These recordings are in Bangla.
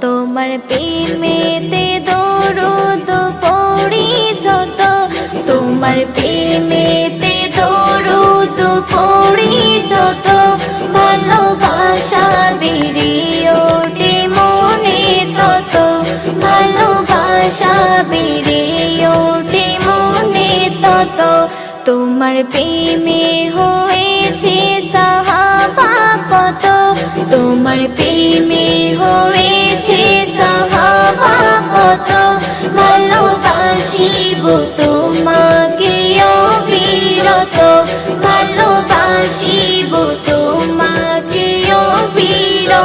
তোমার প্রেমেতে দরুদ পড়ি যত। তোমার প্রেমেতে দরুদ পড়ি যত। ভালোবাসা বেড়ে ওঠে মনে তত। ভালোবাসা বেড়ে ওঠে মনে তত। তোমার প্রেমে হয়েছে সাহাবা কত। তোমার প্রেমে হয়েছে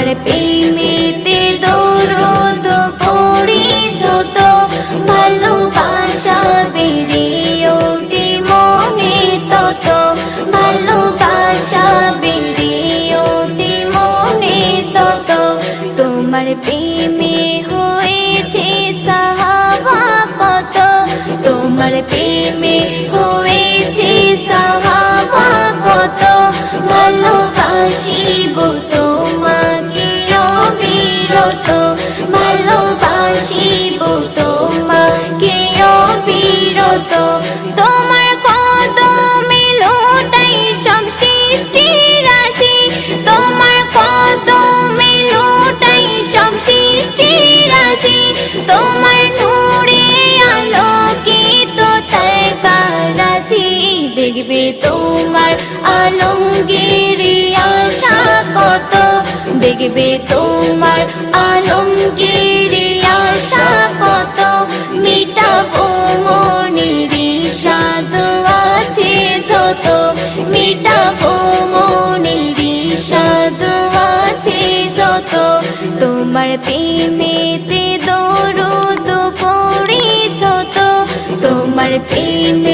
তোমার প্রেমেতে ভালোবাসা ভালোবাসা প্রেমে হয়েছে সাহাবা কত তোমার প্রেমে দেখবে তোমার আলমগিরি আশা কত? দেখবে তোমার আলমগিরি আশা কত? মিটাবো মনের সাদ আছে যত। মিটাবো মনের সাদ আছে যত। তোমার প্রেমেতে দরুদ পড়ি যত। তোমার প্রেমেতে